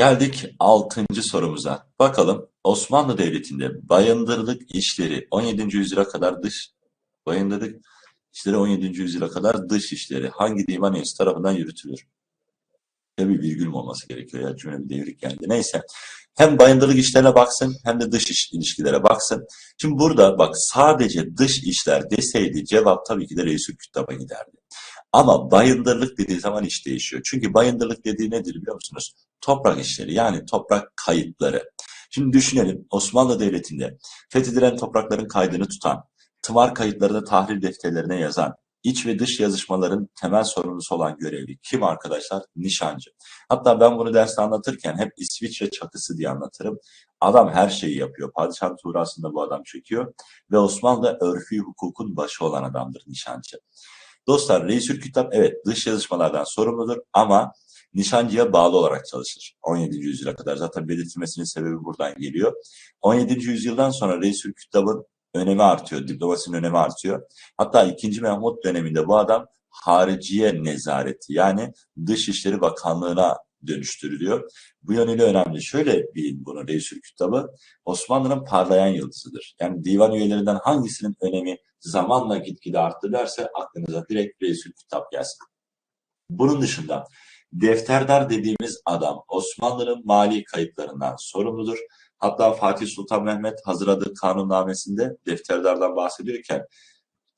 Geldik 6. sorumuza. Bakalım Osmanlı Devleti'nde bayındırlık işleri 17. yüzyıla kadar dış bayındırlık işleri 17. yüzyıla kadar dış işleri hangi divan üyesi tarafından yürütülür? Tabii virgül olması gerekiyor ya cümle bir devrik geldi. Neyse. Hem bayındırlık işlerine baksın hem de dış iş ilişkilere baksın. Şimdi burada bak sadece dış işler deseydi cevap tabii ki de Reisül Küttab'a giderdi. Ama bayındırlık dediği zaman iş değişiyor. Çünkü bayındırlık dediği nedir biliyor musunuz? Toprak işleri yani toprak kayıtları. Şimdi düşünelim Osmanlı Devleti'nde fethedilen toprakların kaydını tutan, tımar kayıtlarını tahlil defterlerine yazan, iç ve dış yazışmaların temel sorumlusu olan görevli kim arkadaşlar? Nişancı. Hatta ben bunu derste anlatırken hep İsviçre çakısı diye anlatırım. Adam her şeyi yapıyor. Padişahın tuğrasında bu adam çekiyor. Ve Osmanlı'da örfü hukukun başı olan adamdır nişancı. Dostlar Reisül Kütap evet dış yazışmalardan sorumludur ama nişancıya bağlı olarak çalışır. 17. yüzyıla kadar zaten belirtilmesinin sebebi buradan geliyor. 17. yüzyıldan sonra Reisül Kütab'ın önemi artıyor, diplomasinin önemi artıyor. Hatta 2. Mehmet döneminde bu adam hariciye nezareti yani Dışişleri Bakanlığı'na dönüştürülüyor. Bu yönüyle önemli. Şöyle bilin bunu Reisül Kütabı Osmanlı'nın parlayan yıldızıdır. Yani divan üyelerinden hangisinin önemi zamanla gitgide arttı derse aklınıza direkt Reisül Kütap gelsin. Bunun dışında defterdar dediğimiz adam Osmanlı'nın mali kayıtlarından sorumludur. Hatta Fatih Sultan Mehmet hazırladığı kanunnamesinde defterdardan bahsediyorken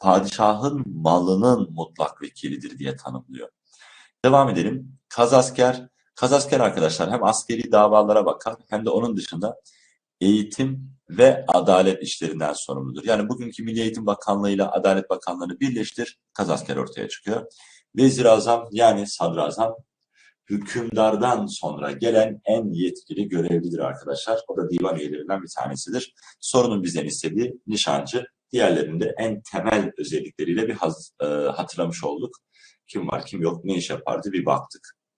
padişahın malının mutlak vekilidir diye tanımlıyor. Devam edelim. Kazasker, kazasker arkadaşlar hem askeri davalara bakar hem de onun dışında eğitim ve adalet işlerinden sorumludur. Yani bugünkü Milli Eğitim Bakanlığı ile Adalet Bakanlığı'nı birleştir, kazasker ortaya çıkıyor. Vezir Azam yani Sadrazam hükümdardan sonra gelen en yetkili görevlidir arkadaşlar. O da divan üyelerinden bir tanesidir. Sorunun bizden istediği nişancı. Diğerlerinde en temel özellikleriyle bir haz, e, hatırlamış olduk. Kim var kim yok ne iş yapardı bir baktık.